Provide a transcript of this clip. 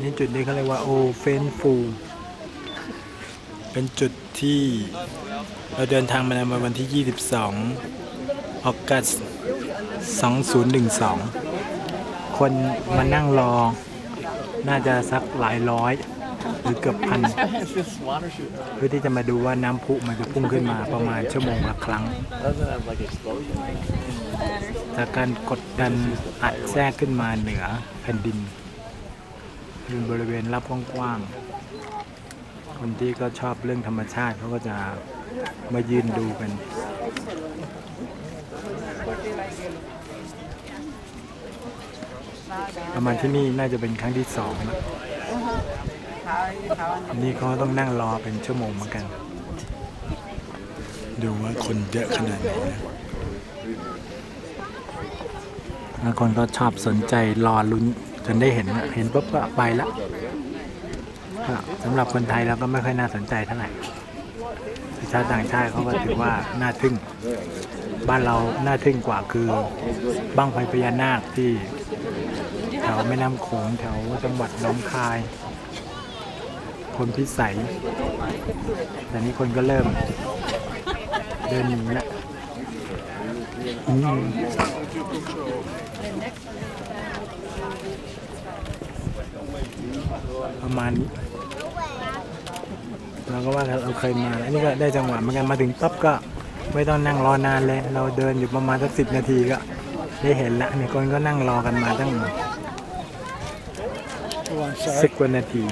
นี่จุดนี้เขาเรียกว่าโอเฟนฟูเป็นจุดที่เราเดินทางมาในวันที่ 22 ออกัส2012 คนมานั่งรอ น่าจะสักหลายร้อย หรือเกือบพัน เพื่อที่จะมาดูว่าน้ำพุมันจะพุ่งขึ้นมาประมาณชั่วโมงละครั้ง จากการกดดันอัดแทรกขึ้นมาเหนือแผ่นดิน เป็นบริเวณรับกว้างๆ คนที่ก็ชอบเรื่องธรรมชาติเขาก็จะมายืนดูกันประมาณที่นี่น่าจะเป็นครั้งที่สองนะนนี้เขาต้องนั่งรอเป็นชั่วโมงเหมือนกัน ดูว่าคนเยอะขนาดไหนนะบางคนก็ชอบสนใจรอลุ้น จนได้เห็นเห็นปุ๊บก็ไปละสำหรับคนไทยเราก็ไม่ค่อยน่าสนใจเท่าไหร่ชาวต่างชาติเขาก็ถือว่าน่าทึ่ง บ้านเราน่าทึ่งกว่าคือบ้างไฟพญานาคที่แถวแม่น้ำโขงแถวจังหวัดหนองคาย คนพิสัย แต่นี้คนก็เริ่ม เดินหนีละอืม ประมาณนี้เราก็ว่าเราเคยมาอันนี้ก็ได้จังหวะเหมือนกันมาถึงปั๊บก็ไม่ต้องนั่งรอนานเลย เราเดินอยู่ประมาณสักสิบนาทีก็ ได้เห็นละเนี่ยคนก็นั่งรอกันมาตั้งสิบกว่านาที